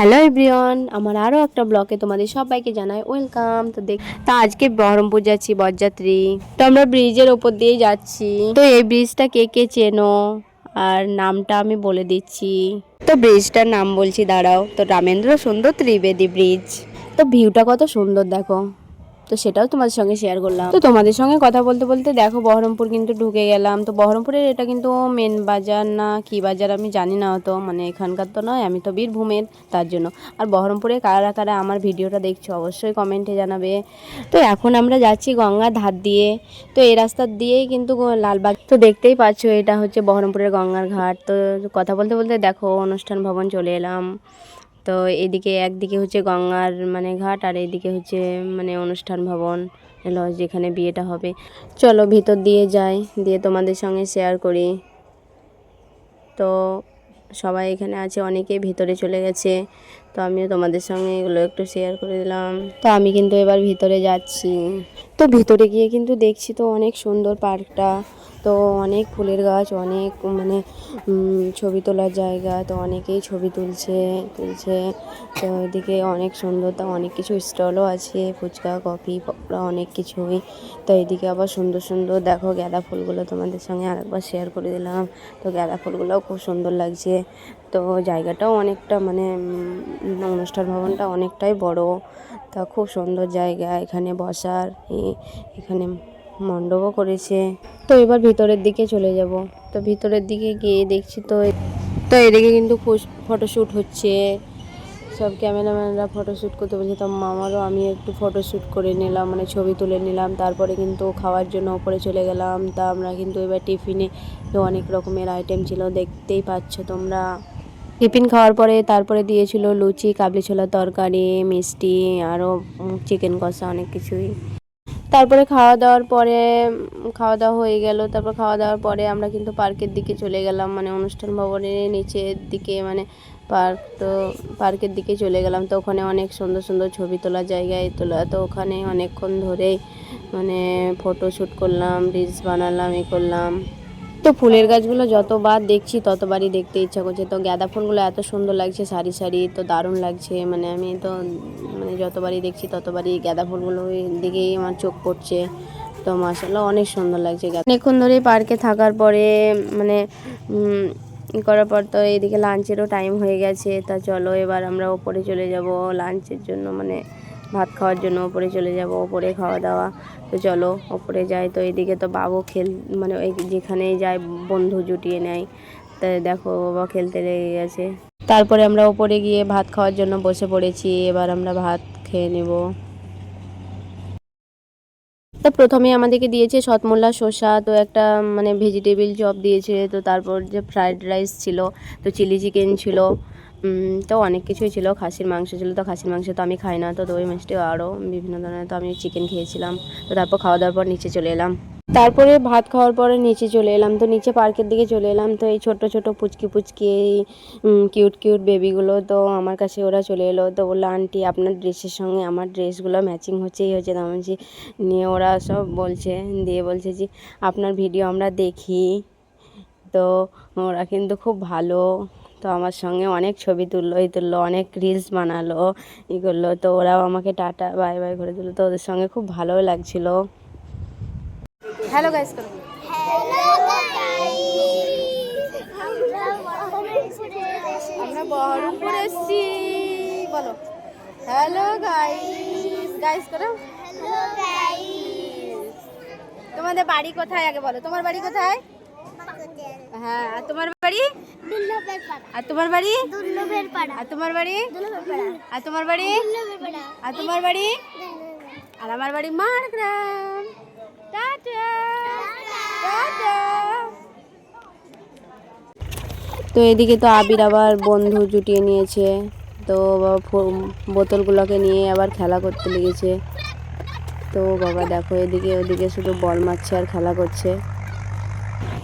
Hello everyone আমার আরও একটা ব্লকে তোমাদের সবাইকে জানাই ওয়েলকাম তো দেখ, তা আজকে বহরমপুর যাচ্ছি বরযাত্রী। তো আমরা ব্রিজের ওপর দিয়ে যাচ্ছি। তো এই ব্রিজটা কে কে চেনো? আর নামটা আমি বলে দিচ্ছি। তো ব্রিজটার নাম বলছি, দাঁড়াও। তো রামেন্দ্র সুন্দর ত্রিবেদী ব্রিজ তো ভিউটা কত সুন্দর দেখো। তো সেটাও তোমাদের সঙ্গে শেয়ার করলাম। তো তোমাদের সঙ্গে কথা বলতে বলতে দেখো বহরমপুর কিন্তু ঢুকে গেলাম। তো বহরমপুরের এটা কিন্তু মেন বাজার না কি বাজার আমি জানি না তো মানে এখানকার তো নয়, আমি তো বীরভূমের, তার জন্য। আর বহরমপুরে কারা কারা আমার ভিডিওটা দেখছ অবশ্যই কমেন্টে জানাবে। তো এখন আমরা যাচ্ছি গঙ্গার ধার দিয়ে। তো এই রাস্তার দিয়েই কিন্তু লালবাগ তো দেখতেই পাচ্ছ এটা হচ্ছে বহরমপুরের গঙ্গার ঘাট। তো কথা বলতে বলতে দেখো অনুষ্ঠান ভবন চলে এলাম। তো এদিকে একদিকে হচ্ছে গঙ্গার মানে ঘাট আর এইদিকে হচ্ছে মানে অনুষ্ঠান ভবন লজ যেখানে বিয়েটা হবে। চলো ভিতর দিয়ে যাই, দিয়ে তোমাদের সঙ্গে শেয়ার করি। তো সবাই এখানে আছে, অনেকেই ভিতরে চলে গেছে। তো আমিও তোমাদের সঙ্গে এগুলো একটু শেয়ার করে দিলাম। তো আমি কিন্তু এবার ভিতরে যাচ্ছি। তো ভিতরে গিয়ে কিন্তু দেখছি তো অনেক সুন্দর পার্কটা। তো অনেক ফুলের গাছ, অনেক মানে ছবি তোলার জায়গা, তো অনেকেই ছবি তুলছে তুলছে। তো এদিকে অনেক সুন্দর, তো অনেক কিছু স্টলও আছে, ফুচকা, কফি, পকোড়া, অনেক কিছুই। তো এদিকে আবার সুন্দর সুন্দর, দেখো গাঁদা ফুলগুলো তোমাদের সঙ্গে আরেকবার শেয়ার করে দিলাম। তো গাঁদা ফুলগুলোও খুব সুন্দর লাগছে। তো জায়গাটাও অনেকটা মানে অনুষ্ঠান ভবনটা অনেকটাই বড়। তা খুব সুন্দর জায়গা, এখানে বসার এখানে মণ্ডপও করেছে। তো এবার ভিতরের দিকে চলে যাব। তো ভিতরের দিকে গিয়ে দেখছি তো তো এদিকে কিন্তু ফটোশ্যুট হচ্ছে। সব ক্যামেরাম্যানরা ফটোশ্যুট করতে বলছে, তো মামারও আমি একটু ফটোশ্যুট করে নিলাম মানে ছবি তুলে নিলাম। তারপরে কিন্তু খাওয়ার জন্য ওপরে চলে গেলাম। তা আমরা কিন্তু এবার টিফিনে অনেক রকমের আইটেম ছিল, দেখতেই পাচ্ছ তোমরা। টিফিন খাওয়ার পরে তারপরে দিয়েছিল লুচি, কাবলি ছোলার তরকারি, মিষ্টি, আরও চিকেন কষা, অনেক কিছুই। তারপরে খাওয়া দাওয়ার পরে খাওয়া দাওয়া হয়ে গেল। তারপর খাওয়া দাওয়ার পরে আমরা কিন্তু পার্কের দিকে চলে গেলাম। মানে অনুষ্ঠান ভবনের নিচের দিকে মানে পার্ক তো, পার্কের দিকে চলে গেলাম। তো ওখানে অনেক সুন্দর সুন্দর ছবি তোলা জায়গায় তোলা। তো ওখানে অনেকক্ষণ ধরেই মানে ফটো শ্যুট করলাম রিলস বানালাম, এ করলাম। তো ফুলের গাছগুলো যতবার দেখছি, ততবারই দেখতে ইচ্ছা করছে। তো গাঁদা ফুলগুলো এত সুন্দর লাগছে, সারি সারি, তো দারুণ লাগছে। মানে আমি তো মানে যতবারই দেখছি, ততবারই গাঁদা ফুলগুলো দিকেই আমার চোখ পড়ছে। তো মাসাল্লাহ অনেক সুন্দর লাগছে অনেকক্ষণ ধরে পার্কে থাকার পরে মানে করার পর তো এইদিকে লাঞ্চেরও টাইম হয়ে গেছে। তা চলো, এবার আমরা ওপরে চলে যাব লাঞ্চের জন্য। মানে ভাত খাওয়ার জন্য ওপরে চলে যাব, ওপরে খাওয়া দাওয়া। তো চলো, ওপরে যাই। তো এদিকে তো বাবু খেল মানে ওই যেখানেই যায়, বন্ধু জুটিয়ে নেয়। তা দেখো, বাবা খেলতে লেগে গেছে। তারপরে আমরা ওপরে গিয়ে ভাত খাওয়ার জন্য বসে পড়েছি। এবার আমরা ভাত খেয়ে নেব। তো প্রথমে আমাদেরকে দিয়েছে সতমোল্লা শসা। তো একটা মানে ভেজিটেবিল চপ দিয়েছে। তো তারপর যে ফ্রাইড রাইস ছিল, তো চিলি চিকেন ছিল। তো অনেক কিছুই ছিল। খাসির মাংস ছিল তো খাসির মাংস তো আমি খাই না। তো দই, মিষ্টি আরও বিভিন্ন ধরনের তো আমি চিকেন খেয়েছিলাম। তো তারপর খাওয়া দাওয়ার পর নিচে চলে এলাম। তারপরে ভাত খাওয়ার পরে নিচে চলে এলাম। তো নিচে পার্কের দিকে চলে এলাম। তো এই ছোট ছোট পুচকি পুচকি, এই কিউট কিউট বেবিগুলো তো আমার কাছে ওরা চলে এলো। তো বলল, আন্টি, আপনার ড্রেসের সঙ্গে আমার ড্রেসগুলো ম্যাচিং হচ্ছে। এই হচ্ছে তো আমি নিয়ে ওরা সব বলছে, দিয়ে বলছে যে, আপনার ভিডিও আমরা দেখি। তো ওরা কিন্তু খুব ভালো তো আমার সঙ্গে অনেক ছবি তুললো এই তুললো অনেক রিলস বানালো ই করল। তো ওরাও আমাকে টাটা বাই বাই করে দিল। তো ওদের সঙ্গে খুব ভালো লাগছিল। হ্যালো গাইস করো আমরা বহরমপুর এসেছি। বলো। হ্যালো গাইস গাইস করো। তোমাদের বাড়ি কোথায়? আগে বলো। তোমার বাড়ি কোথায়? হ্যাঁ আর তোমার বাড়ি? আর তোমার বাড়ি? আর তোমার বাড়ি? আর তোমার বাড়ি? আর তোমার বাড়ি? আর আমার বাড়ি মারগ্রাম। টাটা। টাটা। তো এদিকে তো আবির আবার বন্ধু জুটিয়ে নিয়েছে। তো বোতলগুলোকে নিয়ে আবার খেলা করতে লেগেছে। তো বাবা দেখো এদিকে ওদিকে শুধু বল মারছে আর খেলা করছে।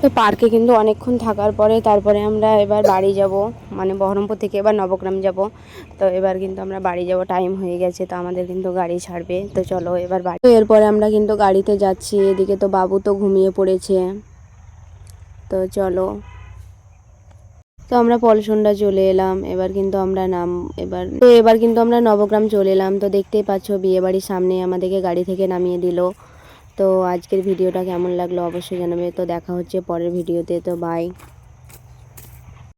তো পার্কে কিন্তু অনেকক্ষণ থাকার পরে তারপরে আমরা এবার বাড়ি যাব মানে বহরমপুর থেকে এবার নবগ্রাম যাব। তো এবার কিন্তু আমরা বাড়ি যাব টাইম হয়ে গেছে, তো আমাদের কিন্তু গাড়ি ছাড়বে। তো চলো এবার বাড়ি। তো এরপরে আমরা কিন্তু গাড়িতে যাচ্ছি, এদিকে তো বাবু তো ঘুমিয়ে পড়েছে। তো চলো। তো আমরা পলসন্ডা চলে এলাম, এবার কিন্তু আমরা নাম, এবার, তো এবার কিন্তু আমরা নবগ্রাম চলে এলাম। তো দেখতেই পাচ্ছ বিয়ে বাড়ির সামনে আমাদেরকে গাড়ি থেকে নামিয়ে দিল। তো আজকের ভিডিওটা কেমন লাগল অবশ্যই জানাবে। তো দেখা হচ্ছে পরের ভিডিওতে তো বাই